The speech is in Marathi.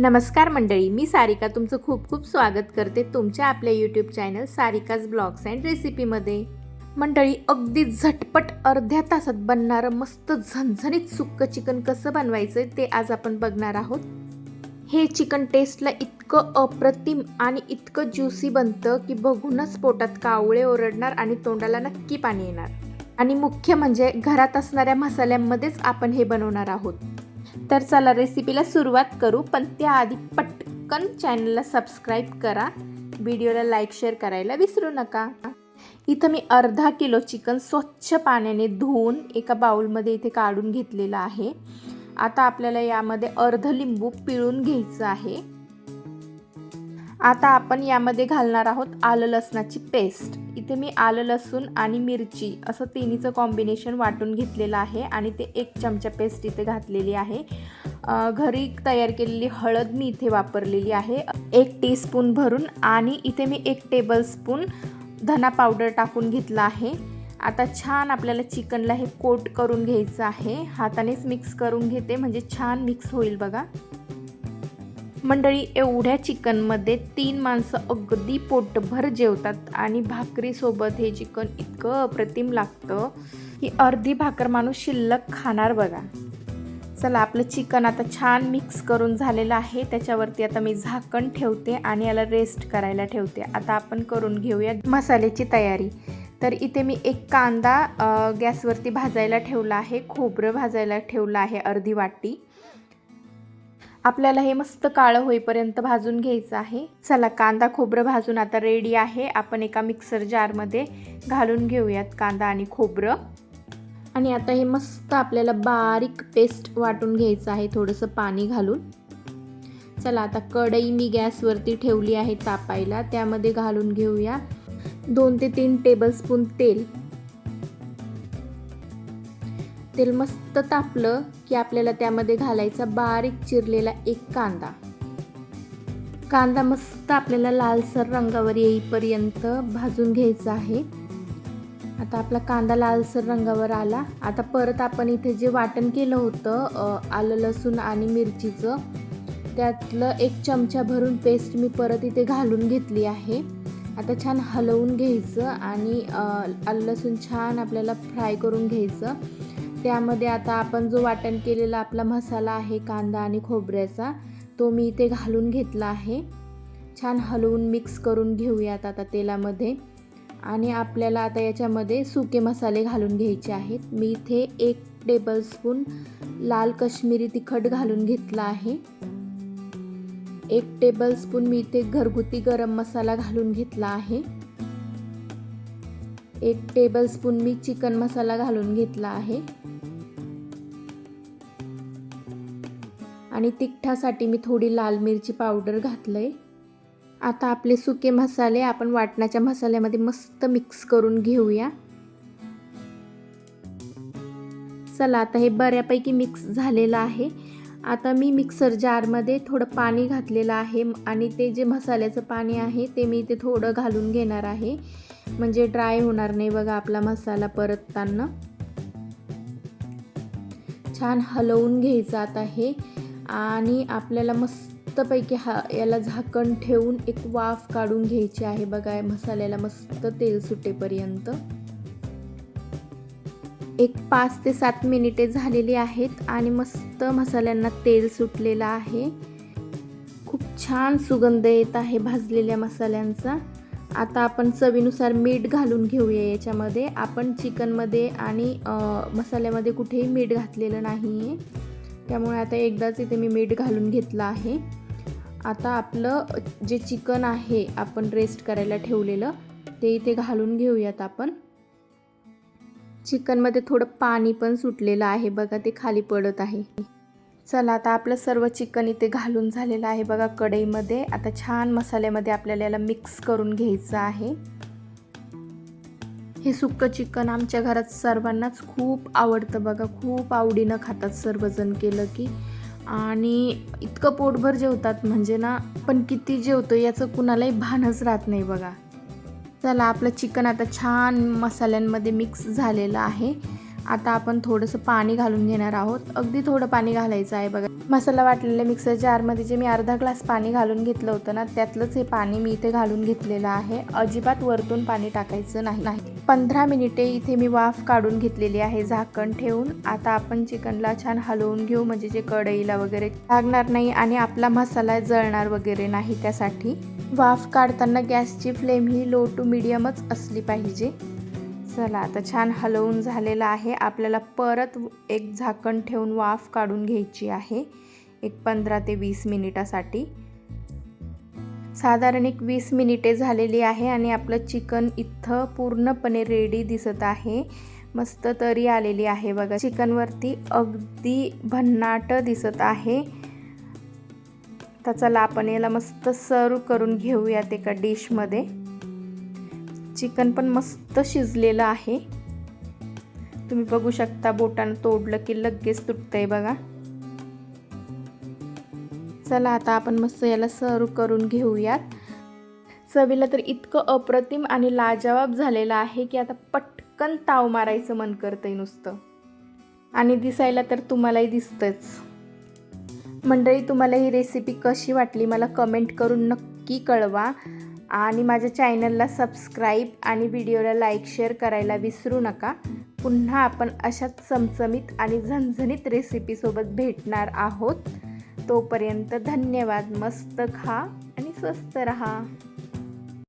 नमस्कार मंडळी मी सारिका तुमचं खूप खूप स्वागत करते तुमच्या आपल्या YouTube channel Sarika's blogs and रेसिपीमध्ये. मंडळी अगदी झटपट अर्ध्या तासात बनणारं मस्त झणझणीत सुक्क चिकन कसं बनवायचं ते आज आपण बघणार आहोत. हे चिकन टेस्टला इतकं अप्रतिम आणि इतकं ज्युसी बनतं की बघूनच पोटात कावळे ओरडणार आणि तोंडाला नक्की पाणी येणार. आणि मुख्य म्हणजे घरात असणाऱ्या मसाल्यांमध्येच आपण हे बनवणार आहोत. तर चला रेसिपीला सुरुवात करू पण त्याआधी पटकन चॅनलला सबस्क्राईब करा. व्हिडिओला लाईक शेअर करायला विसरू नका. इथं मी अर्धा किलो चिकन स्वच्छ पाण्याने धुवून एका बाउलमध्ये इथे काढून घेतलेलं आहे. आता आपल्याला यामध्ये अर्ध लिंबू पिळून घ्यायचं आहे. आता आपण यामध्ये घालणार आहोत आलं लसणाची पेस्ट. इथे मी आलं लसूण आणि मिरची असं तिन्हीचं कॉम्बिनेशन वाटून घेतलेलं आहे आणि ते एक चमचा पेस्ट इथे घातलेली आहे. घरी तयार केलेली हळद मी इथे वापरलेली आहे. एक टीस्पून भरून आणि इथे मी एक टेबलस्पून धना पावडर टाकून घेतला आहे. आता छान आपल्याला चिकनला हे कोट करून घ्यायचं आहे. हातानेच मिक्स करून घेते म्हणजे छान मिक्स होईल बघा. मंडळी एवढ्या चिकनमध्ये तीन माणसं अगदी पोटभर जेवतात आणि भाकरीसोबत हे चिकन इतकं अप्रतिम लागतं की अर्धी भाकर माणूस शिल्लक खाणार बघा. चला आपलं चिकन आता छान मिक्स करून झालेलं आहे. त्याच्यावरती आता मी झाकण ठेवते आणि याला रेस्ट करायला ठेवते. आता आपण करून घेऊया मसाल्याची तयारी. तर इथे मी एक कांदा गॅसवरती भाजायला ठेवला आहे. खोबरं भाजायला ठेवलं आहे अर्धी वाटी. आपल्याला हे मस्त काळं होईपर्यंत भाजून घ्यायचं आहे. चला कांदा खोबरं भाजून आता रेडी आहे. आपण एका मिक्सर जारमध्ये घालून घेऊयात कांदा आणि खोबरं. आणि आता हे मस्त आपल्याला बारीक पेस्ट वाटून घ्यायचं आहे थोडंसं पाणी घालून. चला आता कढई मी गॅसवरती ठेवली आहे तापायला. त्यामध्ये घालून घेऊया दोन ते तीन टेबलस्पून तेल. तेल मस्त तापलं की आपल्याला त्यामध्ये घालायचा बारीक चिरलेला एक कांदा. कांदा मस्त आपल्याला लालसर रंगावर येईपर्यंत भाजून घ्यायचा आहे. आता आपला कांदा लालसर रंगावर आला. आता परत आपण इथे जे वाटण केलं होतं आलं लसूण आणि मिरचीचं त्यातलं एक चमचा भरून पेस्ट मी परत इथे घालून घेतली आहे. आता छान हलवून घ्यायचं आणि आलं लसूण छान आपल्याला फ्राय करून घ्यायचं. त्यामध्ये आता आपण जो वाटण केलेला आपला मसाला आहे कांदा आणि खोबऱ्याचा तो मी इथे घालून घेतला आहे. छान हलवून मिक्स करून घेऊयात आता तेलामध्ये. आणि आपल्याला आता याच्यामध्ये सुके मसाले घालून घ्यायचे आहेत. मी इथे एक टेबलस्पून लाल कश्मीरी तिखट घालून घेतला आहे. एक टेबलस्पून मी इथे घरगुती गरम मसाला घालून घेतला आहे. एक टेबलस्पून मी चिकन मसाला घालून घेतला आहे. आणि तिखटासाठी मी थोडी लाल मिरची पावडर घातलंय. आता आपले सुके मसाले आपण वाटणाच्या मसाल्यामध्ये मस्त मिक्स करून घेऊया. चला आता हे बऱ्यापैकी मिक्स झालेलं आहे. आता मी मिक्सर जारमध्ये थोडं पाणी घातलेलं आहे आणि ते जे मसाल्याचं पाणी आहे ते मी ते थोडं घालून घेणार आहे. म्हणजे ड्राय होणार नाही बघा आपला मसाला परतताना. छान हलवून घ्यायचं आता हे. आणि आपल्याला मस्तपैकी हा याला झाकण ठेवून एक वाफ काढून घ्यायची आहे बघा मसाल्याला मस्त तेल सुटेपर्यंत. एक पाच ते सात मिनिटे झालेली आहेत आणि मस्त मसाल्यांना तेल सुटलेलं आहे. खूप छान सुगंध येत आहे भाजलेल्या मसाल्यांचा. आता आपण चवीनुसार मीठ घालून घेऊया याच्यामध्ये. आपण चिकनमध्ये आणि मसाल्यामध्ये कुठेही मीठ घातलेलं नाही आहे त्यामुळे आता एकदाच इथे मी मीठ घालून घेतलं आहे. आता आपलं जे चिकन आहे आपण रेस्ट करायला ठेवलेलं ते इथे घालून घेऊयात आपण. चिकनमध्ये थोडं पाणी पण सुटलेलं आहे. बघा ते खाली पडत आहे. चला आता आपलं सर्व चिकन इथे घालून झालेलं आहे बघा कढईमध्ये. आता छान मसाल्यामध्ये आपल्याला याला मिक्स करून घ्यायचं आहे. हे सुक्कं चिकन आमच्या घरात सर्वांनाच खूप आवडतं बघा. खूप आवडीनं खातात सर्वजण केलं की. आणि इतकं पोटभर जेवतात म्हणजे ना पण किती जेवतो याचं कुणालाही भानच राहत नाही बघा. चला आपलं चिकन आता छान मसाल्यांमध्ये मिक्स झालेलं आहे. आता आपण थोडंसं पाणी घालून घेणार आहोत. अगदी थोडं पाणी घालायचं आहे बघा. मसाला वाटलेल्या मिक्सर जारमध्ये जे मी अर्धा ग्लास पाणी घालून घेतलं होतं ना त्यातलंच हे पाणी मी इथे घालून घेतलेलं आहे. अजिबात वरतून पाणी टाकायचं नाही. नाही. पंधरा मिनिटे इथे मी वाफ काढून घेतलेली आहे झाकण ठेवून. आता आपण चिकनला छान हलवून घेऊ म्हणजे जे कढईला वगैरे लागणार नाही आणि आपला मसाला जळणार वगैरे नाही त्यासाठी. वाफ काढताना गॅसची फ्लेम ही लो टू मिडियमच असली पाहिजे. चला आता छान हलवून झालेलं आहे. आपल्याला परत एक झाकण ठेवून वाफ काढून घ्यायची आहे. एक पंधरा ते वीस मिनिटासाठी. साधारण एक वीस मिनिटे झालेली आहे आणि आपलं चिकन इथं पूर्णपणे रेडी दिसत आहे. मस्त तरी आलेली आहे बघा. चिकनवरती अगदी भन्नाट दिसत आहे. तर चला आपण याला मस्त सर्व करून घेऊयात एका डिशमध्ये चिकन पण मस्त शिजलेलं आहे. तुम्ही बघू शकता बोटानं तोडलं की लगेच तुटतंय बघा. चला आता आपण मस्त याला सर्व करून घेऊयात. चवीला तर इतकं अप्रतिम आणि लाजवाब झालेलं आहे की आता पटकन ताव मारायचं मन करतंय नुसतं. आणि दिसायला तर तुम्हालाही दिसतंच. मंडळी तुम्हाला ही रेसिपी कशी वाटली मला कमेंट करून नक्की कळवा. आणि माझ्या चॅनलला सबस्क्राईब आणि व्हिडिओला लाईक शेअर करायला विसरू नका. पुन्हा आपण अशाच चमचमीत आणि झणझणीत रेसिपीसोबत भेटणार आहोत. तोपर्यंत धन्यवाद. मस्त खा आणि स्वस्त रहा.